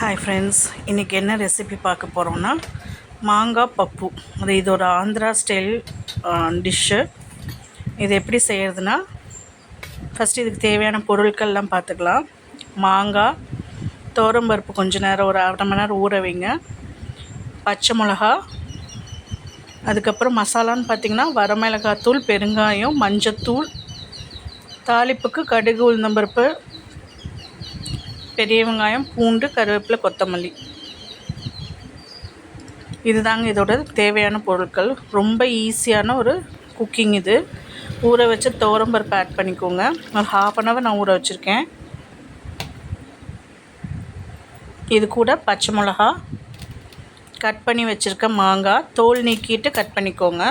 Hi friends இன்றைக்கி என்ன recipe பார்க்க போகிறோம்னா மாங்காய் பப்பு. அது இது ஒரு ஆந்திரா ஸ்டைல் டிஷ்ஷு இது எப்படி செய்கிறதுனா ஃபஸ்ட்டு இதுக்கு தேவையான பொருட்கள்லாம் பார்த்துக்கலாம். மாங்காய் பருப்பு கொஞ்ச நேரம் ஒரு அரை மணி நேரம் ஊற வைங்க. பச்சை மிளகா அதுக்கப்புறம் மசாலான்னு பார்த்திங்கன்னா வரமிளகாத்தூள் பெருங்காயம் மஞ்சத்தூள் தாளிப்புக்கு கடுகு உளுந்தம்பருப்பு பெரிய வெங்காயம் பூண்டு கருவேப்பிலை கொத்தமல்லி. இதுதாங்க இதோட தேவையான பொருட்கள். ரொம்ப ஈஸியான ஒரு குக்கிங் இது. ஊற வச்ச துவரம்பருப்பு ஆட் பண்ணிக்கோங்க. ஒரு ஹாஃப் அன் ஹவர் நான் ஊற வச்சுருக்கேன். இது கூட பச்சை மிளகா. கட் பண்ணி வச்சுருக்க மாங்காய். தோல் நீக்கிட்டு கட் பண்ணிக்கோங்க.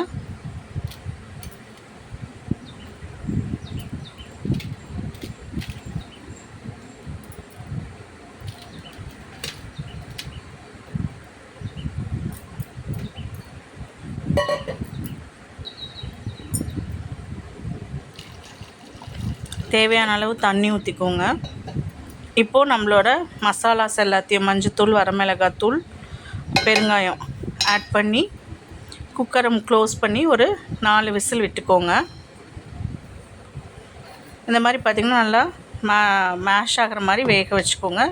தேவையான அளவு தண்ணி ஊற்றிக்கோங்க இப்போது நம்மளோட மசாலாஸ் எல்லாத்தையும் மஞ்சத்தூள் வரமிளகாத்தூள் பெருங்காயம் ஆட் பண்ணி குக்கரை க்ளோஸ் பண்ணி ஒரு நாலு விசில் விட்டுக்கோங்க. இந்த மாதிரி பார்த்திங்கன்னா நல்லா மே மேஷ் ஆகிற மாதிரி வேக வச்சுக்கோங்க.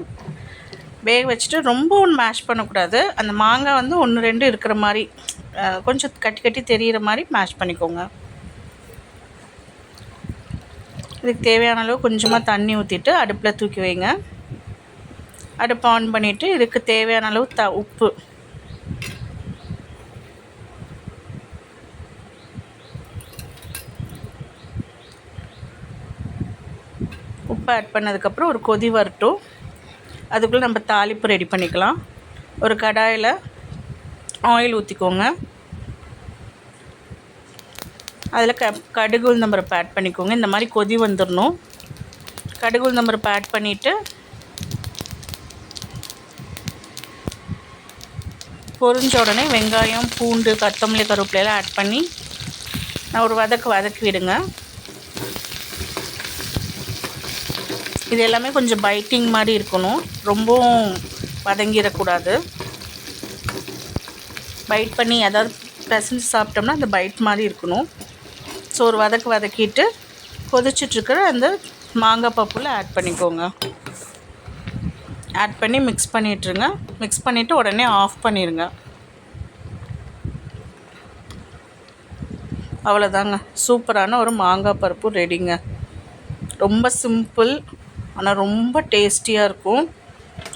வேக வச்சுட்டு ரொம்ப ஒன்று மேஷ் பண்ணக்கூடாது. அந்த மாங்காய் வந்து ஒன்று ரெண்டு இருக்கிற மாதிரி கொஞ்சம் கட்டி கட்டி தெரிகிற மாதிரி மேஷ் பண்ணிக்கோங்க. இதுக்கு தேவையான அளவு கொஞ்சமாக தண்ணி ஊற்றிட்டு அடுப்பில் தூக்கி வைங்க. அடுப்பை ஆன் பண்ணிவிட்டு இதுக்கு தேவையான அளவு த உப்பு. உப்பு ஆட் பண்ணதுக்கப்புறம் ஒரு கொதி வரட்டும். அதுக்குள்ளே நம்ம தாளிப்பு ரெடி பண்ணிக்கலாம். ஒரு கடாயில் ஆயில் ஊற்றிக்கோங்க அதில் க கடுகு உளுந்தம்பருப்பு ஆட் பண்ணிக்கோங்க. இந்த மாதிரி கொதி வந்துடணும் கடுகு உளுந்தம்பருப்பு ஆட் பண்ணிவிட்டு பொரிஞ்ச உடனே வெங்காயம் பூண்டு கொத்தமல்லி கருவேப்பிலையெல்லாம் ஆட் பண்ணி நான் ஒரு வதக்கு வதக்கி விடுங்க. இது எல்லாமே கொஞ்சம் பைட்டிங் மாதிரி இருக்கணும். ரொம்பவும் வதங்கிடக்கூடாது. பைட் பண்ணி அதாவது பிசைஞ்சு சாப்பிட்டோம்னா அந்த பைட் மாதிரி இருக்கணும். ஸோ ஒரு வதக்கு வதக்கிட்டு கொதிச்சிட்ருக்கிற அந்த மாங்காய் பப்பில் ஆட் பண்ணிக்கோங்க. ஆட் பண்ணி மிக்ஸ் பண்ணிட்டுருங்க மிக்ஸ் பண்ணிவிட்டு உடனே ஆஃப் பண்ணிடுங்க அவ்வளோதாங்க. சூப்பரான ஒரு மாங்காய் பருப்பு ரெடிங்க ரொம்ப சிம்பிள் ஆனால் ரொம்ப டேஸ்டியாக இருக்கும்.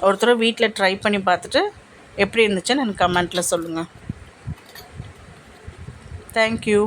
ஒருத்தர் வீட்டில் ட்ரை பண்ணி பார்த்துட்டு எப்படி இருந்துச்சுன்னு எனக்கு கமெண்ட்டில் சொல்லுங்கள் தேங்க்யூ